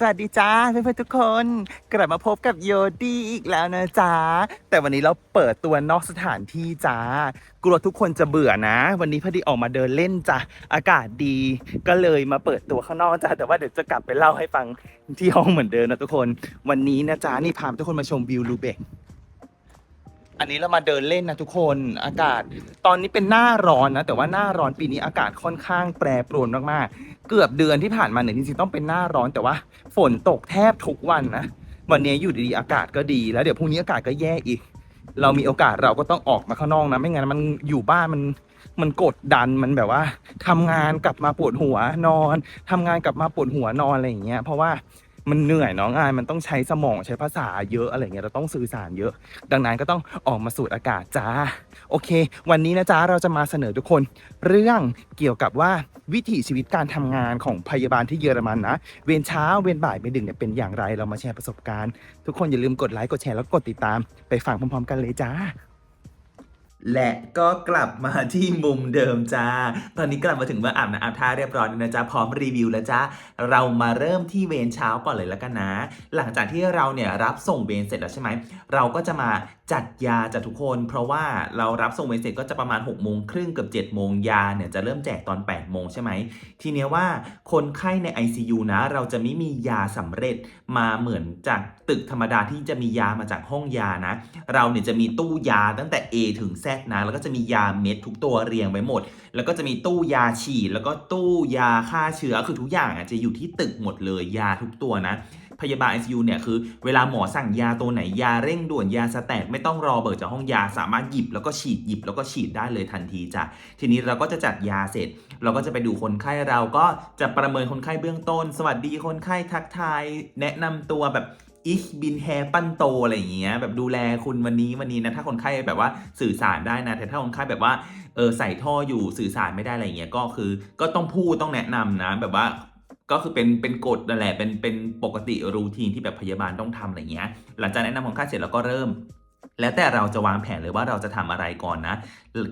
สวัสดีจ้าเพื่อนๆทุกคน กลับมาพบกับโยดี้อีกแล้วนะจ๊ะแต่วันนี้เราเปิดตัวนอกสถานที่จ้ากลัวทุกคนจะเบื่อนะ วันนี้พอดีออกมาเดินเล่นจ้ะอากาศดีก็เลยมาเปิดตัวข้างนอกจ้ะแต่ว่าเดี๋ยวจะกลับไปเล่าให้ฟังที่ห้องเหมือนเดิมนะทุกคน วันนี้นะจ๊ะนี่พาทุกคนมาชมวิวลูเบกอันนี้เรามาเดินเล่นนะทุกคนอากาศ ตอนนี้เป็นหน้าร้อนนะแต่ว่าหน้าร้อนปีนี้อากาศค่อนข้างแปรปรวนมากๆ เกือบเดือนที่ผ่านมาเนี่ยจริงๆต้องเป็นหน้าร้อนแต่ว่า ฝนตกแทบทุกวันนะวันนี้อยู่ดีๆอากาศก็ดีแล้วเดี๋ยวพรุ่งนี้อากาศก็แย่อีก เรามีโอกาสเราก็ต้องออกมาข้างนอกนะไม่งั้นมันอยู่บ้านมันมันกดดันมันแบบว่าทำงานกลับมาปวดหัวนอนทำงานกลับมาปวดหัวนอนอะไรอย่างเงี้ยเพราะว่า มันเหนื่อยเน้องงานมันต้องใช้สมองใช้ภาษาเยอะอะไรเงี้ยเราต้องสื่อสารเยอะ ดังนั้นก็ต้องออกมาสูดอากาศจ้า โอเค วันนี้นะจ๊ะเราจะมาเสนอทุกคน เรื่องเกี่ยวกับว่าวิถีชีวิตการทำงานของพยาบาลที่เยอรมันนะ เวรเช้าเวรบ่ายเวรดึกเนี่ยเป็นอย่างไรเรามาแชร์ประสบการณ์ ทุกคนอย่าลืมกดไลค์กดแชร์แล้วกดติดตามไปฟังพร้อมๆ กันเลยจ้า และก็กลับมาที่มุมเดิมจ้า ตอนนี้กลับมาถึงเมื่ออาบน้ำอาบท่าเรียบร้อยนะจ๊ะ พร้อมรีวิวแล้วจ้า เรามาเริ่มที่เวรเช้าก่อนเลยแล้วกันนะ หลังจากที่เราเนี่ยรับส่งเวรเสร็จแล้วใช่ไหม เราก็จะมาจัดยาจากทุกคน เพราะว่าเรารับส่งเวรเสร็จก็จะประมาณ6กโมงครึ่งเกือบ7จ็ดโมงยาเนี่ยจะเริ่มแจกตอน8ปดโมงใช่ไหม ทีเนี้ยว่าคนไข้ใน ICU นะ เราจะไม่มียาสำเร็จมาเหมือนจากตึกธรรมดาที่จะมียามาจากห้องยานะ เราเนี่ยจะมีตู้ยาตั้งแต่ A ถึง Z นะ แล้วก็จะมียาเม็ดทุกตัวเรียงไว้หมด แล้วก็จะมีตู้ยาฉีด แล้วก็ตู้ยาฆ่าเชื้อ คือทุกอย่างจะอยู่ที่ตึกหมดเลย ยาทุกตัวนะ พยาบาล ICU เนี่ยคือเวลาหมอสั่งยาตัวไหนยาเร่งด่วนยาสแตทไม่ต้องรอเบิกจากห้องยาสามารถหยิบแล้วก็ฉีดหยิบแล้วก็ฉีดได้เลยทันทีจ้ะทีนี้เราก็จะจัดยาเสร็จ เราก็จะไปดูคนไข้เราก็จะประเมินคนไข้เบื้องต้น สวัสดีคนไข้ทักทายแนะนำตัวแบบ อิชบินแฮปั้นโตอะไรอย่างเงี้ยแบบดูแลคุณวันนี้วันนี้นะถ้าคนไข้แบบว่าสื่อสารได้นะ แต่ถ้าคนไข้แบบว่าเออใส่ท่ออยู่สื่อสารไม่ได้อะไรเงี้ยก็คือก็ต้องพูดต้องแนะนำนะ แบบว่าก็คือเป็นเป็นกฎนั่นแหละเป็นเป็นปกติรูทีนที่แบบพยาบาลต้องทำอะไรเงี้ย หลังจากแนะนำคนไข้เสร็จแล้วก็เริ่ม แล้วแต่เราจะวางแผนเลยว่าเราจะทำอะไรก่อนนะ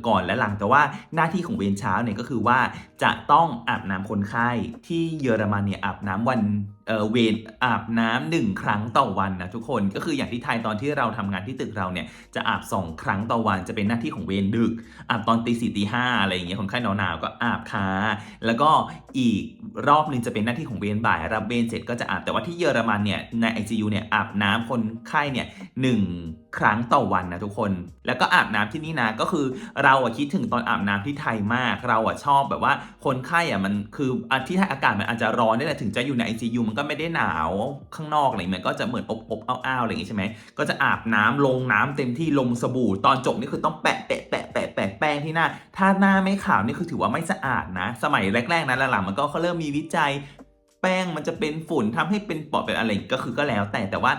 ก่อนและหลังแต่ว่าหน้าที่ของเวรเช้าเนี่ยก็คือว่าจะต้องอาบน้ำคนไข้ที่เยอรมันเนี่ยอาบน้ำวัน เวรอาบน้ำหนึ่งครั้งต่อวันนะทุกคนก็คืออย่างที่ไทยตอนที่เราทำงานที่ตึกเราเนี่ยจะอาบสองครั้งต่อวันจะเป็นหน้าที่ของเวรดึก อาบตอนตีสี่ตีห้าอะไรอย่างเงี้ยคนไข้หนาวๆก็อาบค้าแล้วก็อีกรอบนึงจะเป็นหน้าที่ของเวรบ่าย รับเวรเสร็จก็จะอาบแต่ว่าที่เยอรมันเนี่ยใน ICU เนี่ยอาบน้ำคนไข้เนี่ยหนึ่งครั้งต่อวันนะทุกคน แล้วก็อาบน้ำที่นี่นะก็คือเราอะคิดถึงตอนอาบน้ำที่ไทยมาก เราอะชอบแบบว่าคนไข้อะมันคืออะที่ไทยอากาศมันอาจจะร้อนนี่แหละถึงจะอยู่ใน ICU มันก็ไม่ได้หนาวข้างนอกอะไรมันก็จะเหมือนอบอบๆอ้าวๆอะไรอย่างงี้ใช่ไหมก็จะอาบน้ำลงน้ำเต็มที่ลงสบู่ ตอนจบนี่คือต้องแปะแปะแปะแปะแปะแป้งที่หน้า ถ้าหน้าไม่ขาวนี่คือถือว่าไม่สะอาดนะ สมัยแรกๆนะหลังๆมันก็เขาเริ่มมีวิจัย แป้งมันจะเป็นฝุ่นทำให้เป็นปอดเป็นอะไรก็คือก็แล้วแต่แต่ว่า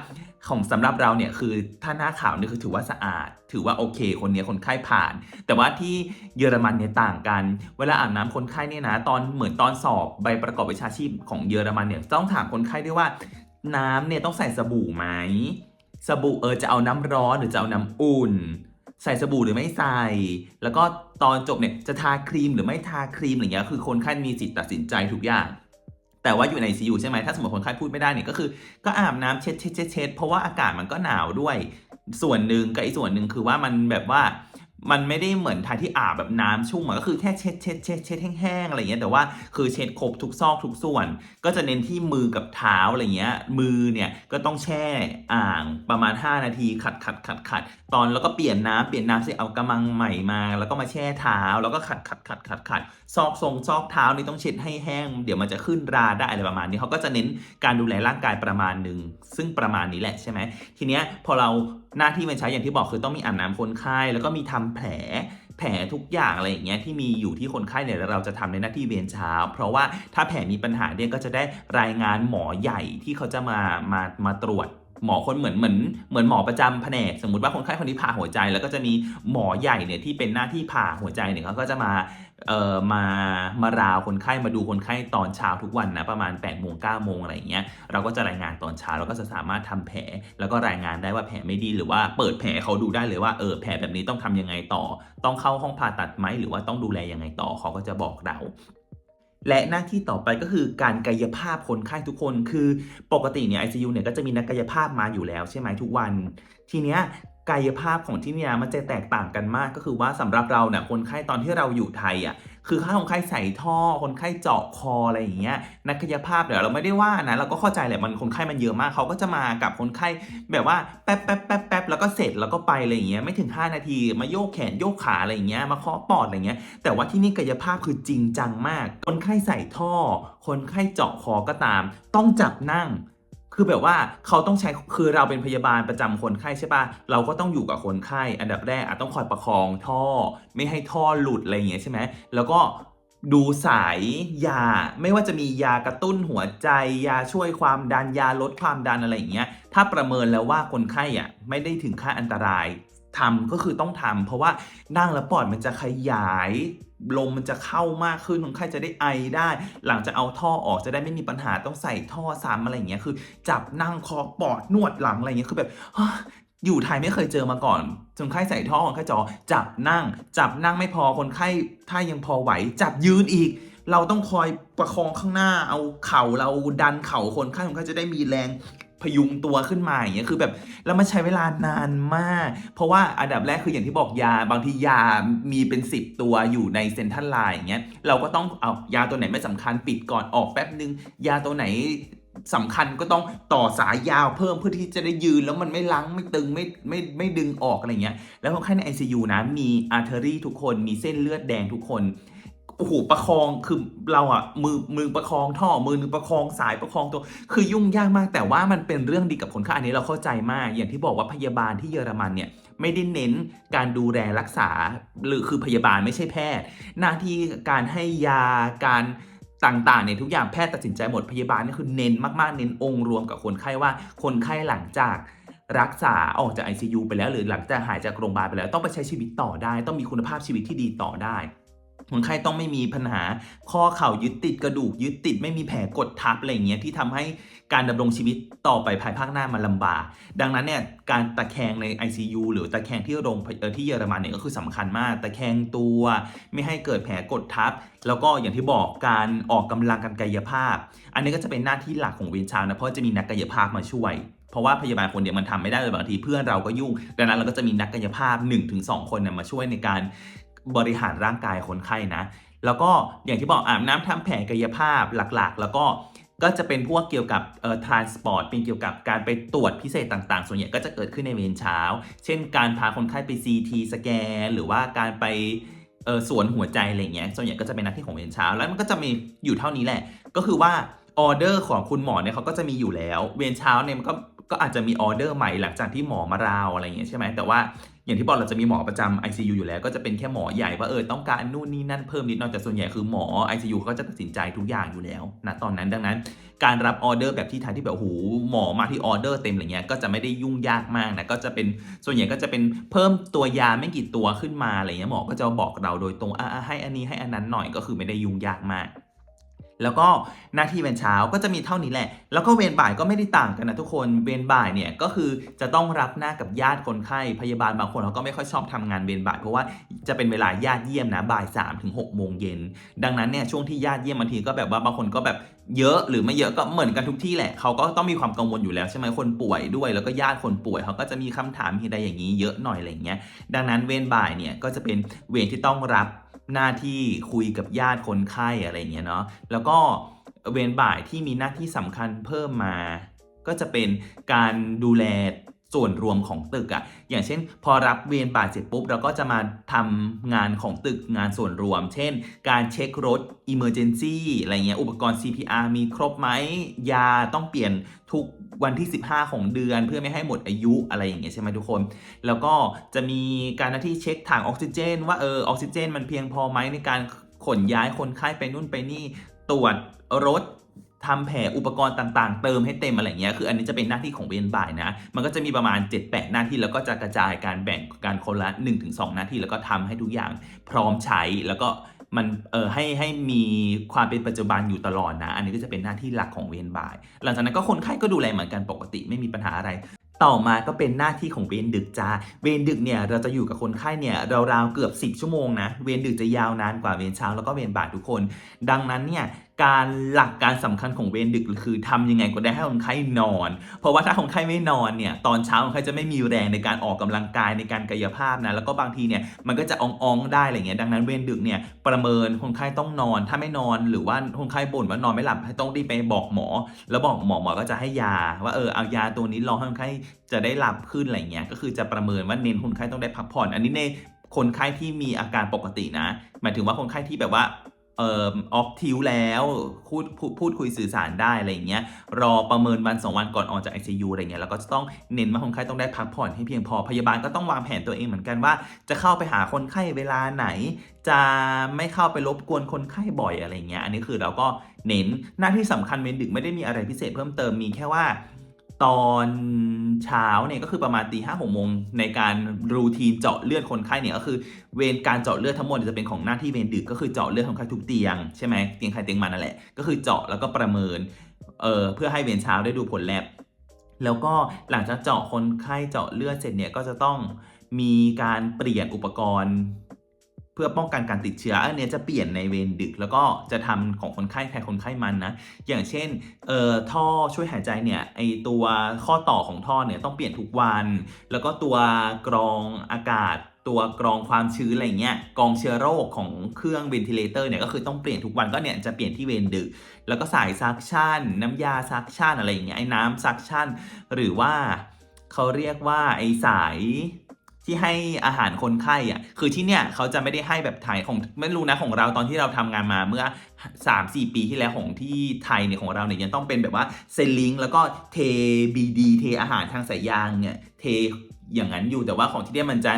ของสำหรับเราเนี่ยคือถ้าหน้าขาวนี่คือถือว่าสะอาด ถือว่าโอเค คนนี้คนไข้ผ่าน แต่ว่าที่เยอรมันเนี่ยต่างกัน เวลาอาบน้ำคนไข้เนี่ยนะตอนเหมือนตอนสอบใบประกอบวิชาชีพของเยอรมันเนี่ยต้องถามคนไข้ด้วยว่า น้ำเนี่ยต้องใส่สบู่ไหมสบู่เออจะเอาน้ำร้อนหรือจะเอาน้ำอุ่น ใส่สบู่หรือไม่ใส่ แล้วก็ตอนจบเนี่ยจะทาครีมหรือไม่ทาครีมอะไรเงี้ยคือคนไข้มีสิทธิ์ตัดสินใจทุกอย่าง แต่ว่าอยู่ในซี u ใช่ไหมถ้าสมมติคนไข้พูดไม่ได้เนี่ยก็คือ ก็อาบน้ำเช็ดเช็ดเช็ดเช็ดเพราะว่าอากาศมันก็หนาวด้วย ส่วนหนึ่งกับอีกส่วนหนึ่งคือว่ามันแบบว่า มันไม่ได้เหมือนไทยที่อาบแบบน้ำชุ่มอะก็คือแค่เช็ดเช็ดเช็ดเช็ดแห้งๆอะไรเงี้ยแต่ว่าคือเช็ดครบทุกซอกทุกส่วน ก็จะเน้นที่มือกับเท้าอะไรเงี้ยมือเนี่ยก็ต้องแช่อ่างประมาณ 5 นาทีขัดขัดขัดขัดตอนแล้วก็เปลี่ยนน้ำเปลี่ยนน้ำเสร็จเอากระมังใหม่มา แล้วก็มาแช่เท้าแล้วก็ขัดขัดขัดขัดขัดซอกทรงซอกเท้านี่ต้องเช็ดให้แห้ง เดี๋ยวมันจะขึ้นราได้อะไรประมาณนี้เขาก็จะเน้นการดูแลร่างกายประมาณหนึ่งซึ่งประมาณนี้แหละใช่ไหมทีเนี้ยพอเรา หน้าที่มันใช้อย่างที่บอกคือต้องมีอาบน้ำคนไข้แล้วก็มีทำแผลแผลทุกอย่างอะไรอย่างเงี้ยที่มีอยู่ที่คนไข้เนี่ยเราจะทำในหน้าที่เวรเช้า เพราะว่าถ้าแผลมีปัญหาเนี่ยก็จะได้รายงานหมอใหญ่ที่เขาจะมามามาตรวจ หมอคนเหมือนเหมือนเหมือนหมอประจำแผนกสมมติว่าคนไข้คนนี้ผ่าหัวใจ แล้วก็จะมีหมอใหญ่เนี่ยที่เป็นหน้าที่ผ่าหัวใจเนี่ยเขาก็จะมาเอ่อมามาราวคนไข้มาดูคนไข้ตอนเช้าทุกวันนะประมาณ8ปดโมงเก้าโมงอะไรอย่างเงี้ยเราก็จะรายงานตอนเช้าเราก็จะสามารถทำแผล แล้วก็รายงานได้ว่าแผลไม่ดีหรือว่าเปิดแผลเขาดูได้เลยว่าเออแผลแบบนี้ต้องทำยังไงต่อ ต้องเข้าห้องผ่าตัดไหมหรือว่าต้องดูแลยังไงต่อเขาก็จะบอกเรา และหน้าที่ต่อไปก็คือการกายภาพคนไข้ทุกคน คือปกติเนี่ย ICU เนี่ยก็จะมีนักกายภาพมาอยู่แล้วใช่ไหมทุกวัน ทีเนี้ยกายภาพของที่เนี่ยมันจะแตกต่างกันมากก็คือว่าสำหรับเราเนี่ยคนไข้ตอนที่เราอยู่ไทยอะ คือถ้าคนไข้ใส่ท่อ คนไข้เจาะคออะไรอย่างเงี้ยนักกายภาพเดี๋ยวเราไม่ได้ว่านะเราก็เข้าใจแหละมันคนไข้มันเยอะมากเขาก็จะมากับคนไข้แบบว่าแป๊บแป๊บแป๊บแป๊บแล้วก็เสร็จแล้วก็ไปอะไรอย่างเงี้ยไม่ถึง 5 นาทีมาโยกแขนโยกขาอะไรอย่างเงี้ยมาเคาะปอดอะไรเงี้ยแต่ว่าที่นี่กายภาพคือจริงจังมาก คนไข้ใส่ท่อ คนไข้เจาะคอก็ตาม ต้องจับนั่ง คือแบบว่าเขาต้องใช้คือเราเป็นพยาบาลประจำคนไข้ใช่ปะเราก็ต้องอยู่กับคนไข้ อันดับแรกอาจต้องคอยประคองท่อ ไม่ให้ท่อหลุดอะไรอย่างเงี้ยใช่ไหมแล้วก็ดูสายยา ไม่ว่าจะมียากระตุ้นหัวใจ ยาช่วยความดันยาลดความดันอะไรอย่างเงี้ยถ้าประเมินแล้วว่าคนไข้อะไม่ได้ถึงค่าอันตรายทำก็คือต้องทำเพราะว่านั่งแล้วปอดมันจะขยาย ลมมันจะเข้ามากขึ้นคนไข้จะได้ไอได้ หลังจากเอาท่อออกจะได้ไม่มีปัญหาต้องใส่ท่อซ้ำอะไรอย่างเงี้ยคือ จับนั่งคอปอดนวดหลังอะไรอย่างเงี้ยคือแบบอยู่ไทยไม่เคยเจอมาก่อนคนไข้ใส่ท่อคนไข้จอจับนั่ง จับนั่งไม่พอคนไข้ถ้ายังพอไหว จับยืนอีก เราต้องคอยประคองข้างหน้าเอาเข่าเราดันเข่าคนไข้คนไข้จะได้มีแรง พยุงตัวขึ้นมาอย่างเงี้ยคือแบบแล้วมันใช้เวลานานมาก เพราะว่าอันดับแรกคืออย่างที่บอกยาบางทียามีเป็น 10 ตัวอยู่ในเซ็นทรัลไลน์อย่างเงี้ยเราก็ต้องเอายาตัวไหนไม่สำคัญปิดก่อนออกแป๊บนึง ยาตัวไหนสำคัญก็ต้องต่อสายยาวเพิ่มเพื่อที่จะได้ยืนแล้วมันไม่ลังไม่ตึงไม่ไม่ไม่ดึงออกอะไรเงี้ยแล้วคนไข้ใน ICU นะมีอาร์เทอรี่ทุกคนมีเส้นเลือดแดงทุกคน โอ้โหประคองคือเราอะมือมือประคองท่อมือนึงประคองสายประคองตัว คือยุ่งยากมาก แต่ว่ามันเป็นเรื่องดีกับคนไข้อันนี้เราเข้าใจมาก อย่างที่บอกว่าพยาบาลที่เยอรมันเนี่ยไม่ได้เน้นการดูแลรักษา หรือคือพยาบาลไม่ใช่แพทย์ หน้าที่การให้ยาการต่างๆเนี่ยทุกอย่างแพทย์ตัดสินใจหมดพยาบาลนี่คือเน้นมากๆ เน้นองค์รวมกับคนไข้ว่าคนไข้หลังจากรักษาออกจาก ICU ไปแล้ว หรือหลังจากหายจากโรงพยาบาลไปแล้วต้องไปใช้ชีวิตต่อได้ ต้องมีคุณภาพชีวิตที่ดีต่อได้ คนไข้ต้องไม่มีปัญหาข้อเข่ายึดติดกระดูกยึดติดไม่มีแผลกดทับอะไรเงี้ยที่ทำให้การดำรงชีวิตต่อไปภายภาคหน้ามันลำบาก ดังนั้นเนี่ยการตะแคงใน ICU หรือตะแคงที่โรงพยเอ่อที่เยอรมันเนี่ยก็คือสำคัญมาก ตะแคงตัวไม่ให้เกิดแผลกดทับ แล้วก็อย่างที่บอกการออกกำลังการกายภาพ อันนี้ก็จะเป็นหน้าที่หลักของเวรชาวนะเพราะจะมีนักกายภาพมาช่วยเพราะว่าพยาบาลคนเดียวมันทำไม่ได้เลยบางทีเพื่อนเราก็ยุ่ง ดังนั้นเราก็จะมีนักกายภาพ 1-2 คนเนี่ยมาช่วยในการ บริหารร่างกายคนไข้นะ แล้วก็อย่างที่บอกอาบน้ำทำแผลกายภาพหลักๆ แล้วก็ก็จะเป็นพวกเกี่ยวกับเอ่อ transport เป็นเกี่ยวกับการไปตรวจพิเศษต่างๆ ส่วนใหญ่ก็จะเกิดขึ้นในเวรเช้า เช่น การพาคนไข้ไป CT สแกน หรือว่าการไปเออสวนหัวใจอะไรเงี้ยส่วนใหญ่ก็จะเป็นหน้าที่ของเวรเช้า แล้วมันก็จะมีอยู่เท่านี้แหละ ก็คือว่าออเดอร์ของคุณหมอเนี่ยเขาก็จะมีอยู่แล้ว เวรเช้าเนี่ยมันก็ ก็อาจจะมีออเดอร์ใหม่หลังจากที่หมอมาราวอะไรอย่างเงี้ยใช่ไหมแต่ว่าอย่างที่บอกเราจะมีหมอประจำ ICU อยู่แล้วก็จะเป็นแค่หมอใหญ่ว่าเออต้องการนู่นนี่นั่นเพิ่มนิดนอยแต่ส่วนใหญ่คือหมอ ICU เขาก็จะตัดสินใจทุกอย่างอยู่แล้วนะตอนนั้นดังนั้น การรับออเดอร์แบบที่ไทยที่แบบโอ้โหหมอมาที่ออเดอร์เต็มอะไรเงี้ยก็จะไม่ได้ยุ่งยากมากนะก็จะเป็นส่วนใหญ่ก็จะเป็นเพิ่มตัวยาไม่กี่ตัวขึ้นมาอะไรเงี้ยหมอก็จะบอกเราโดยตรงอะให้อันนี้ให้อันนั้นหน่อยก็คือไม่ได้ยุ่งยากมาก แล้วก็หน้าที่เวรเช้าก็จะมีเท่านี้แหละ แล้วก็เวรบ่ายก็ไม่ได้ต่างกันนะทุกคน เวรบ่ายเนี่ยก็คือจะต้องรับหน้ากับญาติคนไข้พยาบาลบางคนเขาก็ไม่ค่อยชอบทำงานเวรบ่ายเพราะว่าจะเป็นเวลาญาติเยี่ยมนะบ่าย3ามถึงหกโมงเย็นดังนั้นเนี่ยช่วงที่ญาติเยี่ยมบางทีก็แบบว่าบางคนก็แบบเยอะหรือไม่เยอะก็เหมือนกันทุกที่แหละเขาก็ต้องมีความกังวลอยู่แล้วใช่ไหมคนป่วยด้วย แล้วก็ญาติคนป่วยเขาก็จะมีคำถามมีอะไรอย่างนี้เยอะหน่อยอะไรเงี้ยดังนั้นเวรบ่ายเนี่ยก็จะเป็นเวรที่ต้องรับ หน้าที่คุยกับญาติคนไข้อะไรเงี้ยเนาะแล้วก็เวรบ่ายที่มีหน้าที่สำคัญเพิ่มมา ก็จะเป็นการดูแล ส่วนรวมของตึกอะอย่างเช่น พอรับเวรบ่ายเสร็จปุ๊บ เราก็จะมาทำงานของตึกงานส่วนรวม เช่น การเช็ครถ Emergency อะไรเงี้ย อุปกรณ์ CPR มีครบไหม ยาต้องเปลี่ยนทุกวันที่ 15 ของเดือนเพื่อไม่ให้หมดอายุอะไรอย่างเงี้ยใช่ไหมทุกคน แล้วก็จะมีการหน้าที่เช็คถังออกซิเจน ว่าเออออกซิเจน มันเพียงพอไหมในการขนย้ายคนไข้ไปนู่นไปนี่ตรวจรถ ทำแผลอุปกรณ์ต่างๆ เติมให้เต็มอะไรเงี้ย คืออันนี้จะเป็นหน้าที่ของเวรบ่ายนะ มันก็จะมีประมาณ 7-8 หน้าที่แล้วก็จะกระจายการแบ่งการคนละ 1-2 หน้าที่แล้วก็ทำให้ทุกอย่างพร้อมใช้แล้วก็มันเออให้ให้มีความเป็นปัจจุบันอยู่ตลอดนะ อันนี้ก็จะเป็นหน้าที่หลักของเวรบ่าย หลังจากนั้นก็คนไข้ก็ดูแลเหมือนกันปกติไม่มีปัญหาอะไรต่อมาก็เป็นหน้าที่ของเวรดึกจ้า เวรดึกเนี่ยเราจะอยู่กับคนไข้เนี่ยราวๆเกือบ 10 ชั่วโมงนะ เวรดึกจะยาวนานกว่าเวรเช้าแล้วก็เวรบ่ายทุกคน ดังนั้นเนี่ย การหลักการสำคัญของเวรดึกคือทำยังไงก็ได้ให้คนไข้นอน เพราะว่าถ้าคนไข้ไม่นอนเนี่ยตอนเช้าคนไข้จะไม่มีแรงในการออกกำลังกายในการกายภาพนะแล้วก็บางทีเนี่ยมันก็จะอ่องๆได้อะไรเงี้ยดังนั้นเวรดึกเนี่ยประเมินคนไข้ต้องนอน ถ้าไม่นอนหรือว่าคนไข้บ่นว่านอนไม่หลับต้องรีบไปบอกหมอ แล้วบอกหมอหมอก็จะให้ยา ว่าเออเอายาตัวนี้รอให้คนไข้จะได้หลับขึ้นอะไรเงี้ยก็คือจะประเมินว่าเน้นคนไข้ต้องได้พักผ่อน อันนี้ในคนไข้ที่มีอาการปกตินะ หมายถึงว่าคนไข้ที่แบบว่า เอ่อออฟทิวแล้วพูดพูดพดคุยสื่อสารได้อะไรอย่างเงี้ยรอประเมินวันสองวันก่อนออกจาก ICU อะไรเงี้ยแล้วก็จะต้องเน้นว่าคนไข้ต้องได้พักผ่อนให้เพียงพอพยาบาลก็ต้องวางแผนตัวเองเหมือนกันว่า จะเข้าไปหาคนไข้เวลาไหน จะไม่เข้าไปรบกวนคนไข้บ่อยอะไรเงี้ยอันนี้คือเราก็เน้นหน้าที่สำคัญเมนดึกไม่ได้มีอะไรพิเศษเพิ่มเติมมีแค่ว่า ตอนเช้าเนี่ยก็คือประมาณตีห้าหกโมงในการรูทีนเจาะเลือดคนไข้เนี่ยก็คือเวรการเจาะเลือดทั้งหมดจะเป็นของหน้าที่เวรดึกก็คือเจาะเลือดคนไข้ทุกเตียงใช่ไหมเตียงใครเตียงมันนั่นแหละก็คือเจาะแล้วก็ประเมินเอ่อเพื่อให้เวรเช้าได้ดูผลแลบแล้วก็หลังจากเจาะคนไข้เจาะเลือดเสร็จเนี่ยก็จะต้องมีการเปลี่ยนอุปกรณ์ เพื่อป้องกันการติดเชื้ออันนี้จะเปลี่ยนในเวรดึก แล้วก็จะทำของคนไข้แทนคนไข้มันนะ อย่างเช่นเอ่อท่อช่วยหายใจเนี่ยไอตัวข้อต่อของท่อเนี่ยต้องเปลี่ยนทุกวัน แล้วก็ตัวกรองอากาศตัวกรองความชื้นอะไรเงี้ยกรองเชื้อโรคของเครื่องเวนทิเลเตอร์เนี่ยก็คือต้องเปลี่ยนทุกวันก็เนี่ยจะเปลี่ยนที่เวรดึก แล้วก็สายซักชั่น น้ำยาซักชั่นอะไรอย่างเงี้ยไอ้น้ำซักชั่น หรือว่าเขาเรียกว่าไอ้สาย ที่ให้อาหารคนไข้อะคือที่เนี่ยเขาจะไม่ได้ให้แบบไทยของไม่รู้นะของเราตอนที่เราทำงานมาเมื่อ 3-4 ปีที่แล้วของที่ไทยเนี่ยของเราเนี่ยยังต้องเป็นแบบว่าเซลิงแล้วก็เทบีดีเทอาหารทางสายยางเนี่ยเทอย่างนั้นอยู่แต่ว่าของที่เนี่ยมันจะ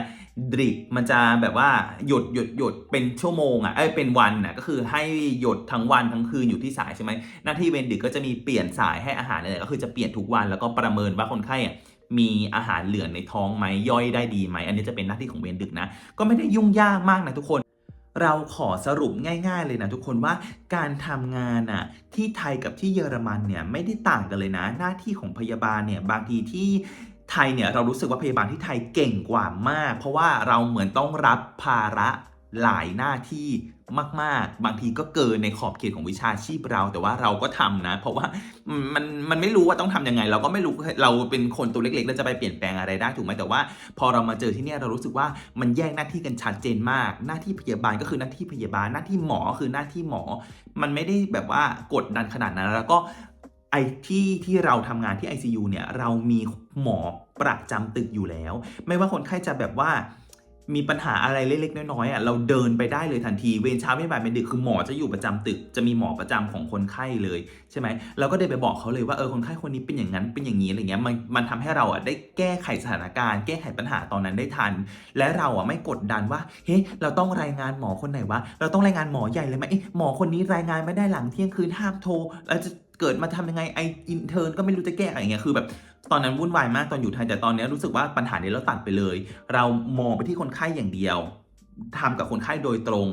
ดริปมันจะแบบว่าหยดหยดหยดเป็นชั่วโมงอะเอ้ยเป็นวันอะก็คือให้หยดทั้งวันทั้งคืนอยู่ที่สายใช่ไหมหน้าที่เวรดึกก็จะมีเปลี่ยนสายให้อาหารอะไรก็คือจะเปลี่ยนทุกวันแล้วก็ประเมินว่าคนไข้อะ มีอาหารเหลือในท้องไหมย่อยได้ดีไหมอันนี้จะเป็นหน้าที่ของเวรดึกนะ ก็ไม่ได้ยุ่งยากมากนะทุกคน เราขอสรุปง่าย ๆ เลยนะทุกคนว่าการทำงานอะที่ไทยกับที่เยอรมันเนี่ยไม่ได้ต่างกันเลยนะ หน้าที่ของพยาบาลเนี่ยบางทีที่ไทยเนี่ยเรารู้สึกว่าพยาบาลที่ไทยเก่งกว่ามาก เพราะว่าเราเหมือนต้องรับภาระหลายหน้าที่ มาก ๆ บางทีก็เกินในขอบเขตของวิชาชีพเรา แต่ว่าเราก็ทำนะ เพราะว่ามันมันไม่รู้ว่าต้องทำยังไง เราก็ไม่รู้เราเป็นคนตัวเล็กๆแล้วจะไปเปลี่ยนแปลงอะไรได้ถูกไหมแต่ว่า พอเรามาเจอที่นี่เรารู้สึกว่ามันแยกหน้าที่กันชัดเจนมาก หน้าที่พยาบาลก็คือหน้าที่พยาบาลหน้าที่หมอคือหน้าที่หมอ มันไม่ได้แบบว่ากดดันขนาดนั้นแล้วก็ไอ้ที่ที่เราทำงานที่ ICU เนี่ยเรามีหมอประจำตึกอยู่แล้ว ไม่ว่าคนไข้จะแบบว่า มีปัญหาอะไรเล็กๆน้อยๆอะเราเดินไปได้เลยทันทีเวรเช้าไม่บ่ายไม่ดึกคือหมอจะอยู่ประจำตึก จะมีหมอประจำของคนไข้เลยใช่ไหมเราก็เดินไปบอกเขาเลยว่าเออคนไข้คนนี้เป็นอย่างนั้นเป็นอย่างนี้อะไรเงี้ยมันมันทำให้เราอะได้แก้ไขสถานการณ์ แก้ไขปัญหาตอนนั้นได้ทัน และเราอะไม่กดดันว่าเฮ้ยเราต้องรายงานหมอคนไหนวะเราต้องรายงานหมอใหญ่เลยไหมเอ๊ะหมอคนนี้รายงานไม่ได้หลังเที่ยงคืนห้ามโทรแล้วจะเกิดมาทำยังไงไออินเทอร์ก็ไม่รู้จะแก้อะไรเงี้ยคือแบบ ตอนนั้นวุ่นวายมากตอนอยู่ไทยแต่ตอนนี้รู้สึกว่าปัญหานี้เราตัดไปเลย เรามองไปที่คนไข้อย่างเดียวทำกับคนไข้โดยตรง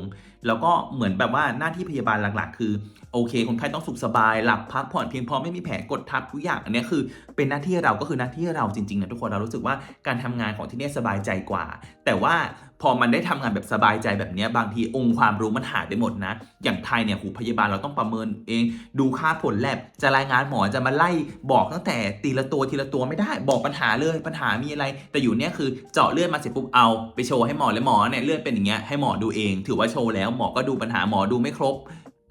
แล้วก็เหมือนแบบว่าหน้าที่พยาบาลหลักๆ คือ โอเค คนไข้ต้องสุขสบายหลับพักผ่อนเพียงพอไม่มีแผลกดทับทุกอย่างอันนี้คือเป็นหน้าที่เราก็คือหน้าที่เราจริงๆนะทุกคนเรารู้สึกว่าการทำงานของที่นี่สบายใจกว่า แต่ว่า พอมันได้ทำงานแบบสบายใจแบบนี้บางทีองค์ความรู้มันหายไปหมดนะ อย่างไทยเนี่ยหูพยาบาลเราต้องประเมินเอง ดูค่าผลแลบจะรายงานหมอจะมาไล่บอกตั้งแต่ตีละตัวทีละตัวไม่ได้ บอกปัญหาเลยปัญหามีอะไร แต่อยู่เนี่ยคือเจาะเลือดมาเสร็จปุ๊บเอาไปโชว์ให้หมอแล้วหมอเนี่ยเลือดเป็นอย่างเงี้ยให้หมอดูเอง ถือว่าโชว์แล้วหมอก็ดูปัญหาหมอดูไม่ครบ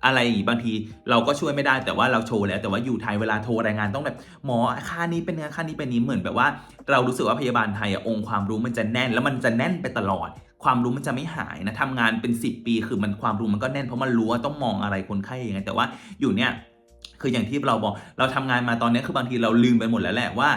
อะไรอย่างงี้บางทีเราก็ช่วยไม่ได้แต่ว่าเราโชว์แล้ว แต่ว่าอยู่ไทยเวลาโทรรายงานต้องแบบหมอค่านี้เป็นงไงค่านี้เป็นนี้เหมือนแบบว่า เรารู้สึกว่าพยาบาลไทยอองค์ความรู้มันจะแน่น แล้วมันจะแน่นไปตลอด ความรู้มันจะไม่หายนะทำงานเป็น 10 ปี คือมันความรู้มันก็แน่นเพราะมันรู้ว่าต้องมองอะไรคนไข้ยังไงแต่ว่าอยู่เนี่ยคืออย่างที่เราบอกเราทำงานมาตอนนี้คือบางทีเราลืมไปหมดแล้วแหละว่า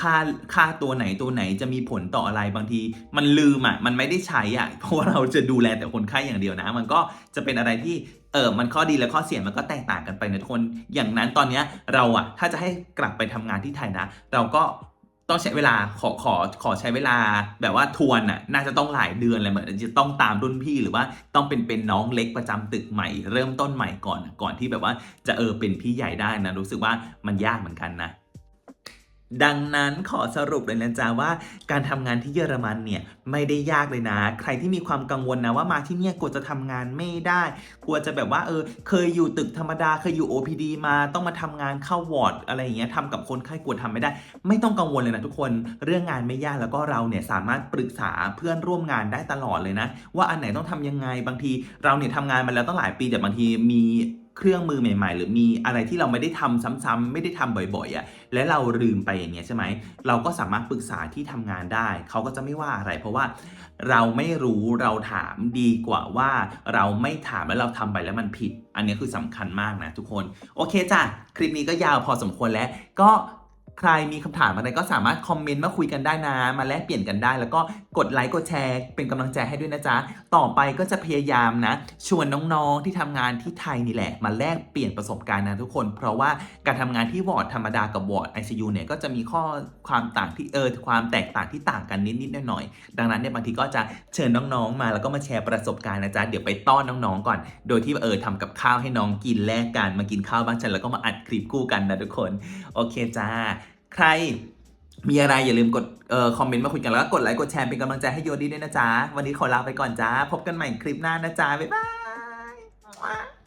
ค่าค่าตัวไหนตัวไหนจะมีผลต่ออะไรบางที มันลืมอะมันไม่ได้ใช้อะเพราะว่าเราจะดูแลแต่คนไข้อย่างเดียวนะ มันก็จะเป็นอะไรที่ เออมันข้อดีและข้อเสียมันก็แตกต่างกันไปนะทุกคน อย่างนั้นตอนเนี้ยเราอะถ้าจะให้กลับไปทำงานที่ไทยนะ เราก็ต้องใช้เวลาขอขอขอใช้เวลาแบบว่าทวนอะน่าจะต้องหลายเดือนเลยเหมือนจะต้องตามรุ่นพี่หรือว่าต้องเป็นเป็นน้องเล็กประจำตึกใหม่ เริ่มต้นใหม่ก่อนก่อนที่แบบว่าจะเออเป็นพี่ใหญ่ได้นะรู้สึกว่ามันยากเหมือนกันนะ ดังนั้นขอสรุปเลยนะจ๊ะว่าการทำงานที่เยอรมันเนี่ยไม่ได้ยากเลยนะ ใครที่มีความกังวลนะว่ามาที่เนี่ยกลัวจะทำงานไม่ได้ กลัวจะแบบว่าเออเคยอยู่ตึกธรรมดาเคยอยู่ OPD มาต้องมาทำงานเข้าวอร์ดอะไรอย่างเงี้ยทำกับคนไข้กลัวทำไม่ได้ ไม่ต้องกังวลเลยนะทุกคนเรื่องงานไม่ยากแล้วก็เราเนี่ยสามารถปรึกษาเพื่อนร่วมงานได้ตลอดเลยนะ ว่าอันไหนต้องทำยังไงบางที เราเนี่ยทำงานมาแล้วตั้งหลายปีแต่บางทีมี เครื่องมือใหม่ ๆ หรือมีอะไรที่เราไม่ได้ทำซ้ำๆไม่ได้ทำบ่อยๆอะและเราลืมไปอย่างเงี้ยใช่ไหมเราก็สามารถปรึกษาที่ทำงานได้ เขาก็จะไม่ว่าอะไร เพราะว่าเราไม่รู้เราถามดีกว่าว่าเราไม่ถามแล้วเราทำไปแล้วมันผิด อันนี้คือสำคัญมากนะทุกคน โอเคจ้ะคลิปนี้ก็ยาวพอสมควรแล้วก็ ใครมีคำถามอะไรก็สามารถคอมเมนต์มาคุยกันได้นะ มาแลกเปลี่ยนกันได้ แล้วก็กดไลค์กดแชร์ เป็นกำลังใจให้ด้วยนะจ๊ะ ต่อไปก็จะพยายามนะ ชวนน้องๆที่ทำงานที่ไทยนี่แหละ มาแลกเปลี่ยนประสบการณ์นะทุกคน เพราะว่าการทำงานที่วอร์ดธรรมดากับวอร์ด ICU เนี่ยก็จะมีข้อความต่างที่เออความแตกต่างที่ต่างกันนิดๆหน่อยๆดังนั้นเนี่ยบางทีก็จะเชิญน้องๆมาแล้วก็มาแชร์ประสบการณ์นะจ๊ะเดี๋ยวไปต้อนน้องๆก่อน โดยที่เออทำกับข้าวให้น้องกินแลกกันมากินข้าวบ้านฉันแล้วก็มาอัดคลิปคู่กันนะทุกคนโอเคจ้า ใครมีอะไรอย่าลืมกดเอ่อคอมเมนต์มาคุยกันแล้วก็กดไลค์กดแชร์เป็นกำลังใจให้โยดีด้วยนะจ๊ะ วันนี้ขอลาไปก่อนจ้า พบกันใหม่คลิปหน้านะจ๊ะ บ๊ายบาย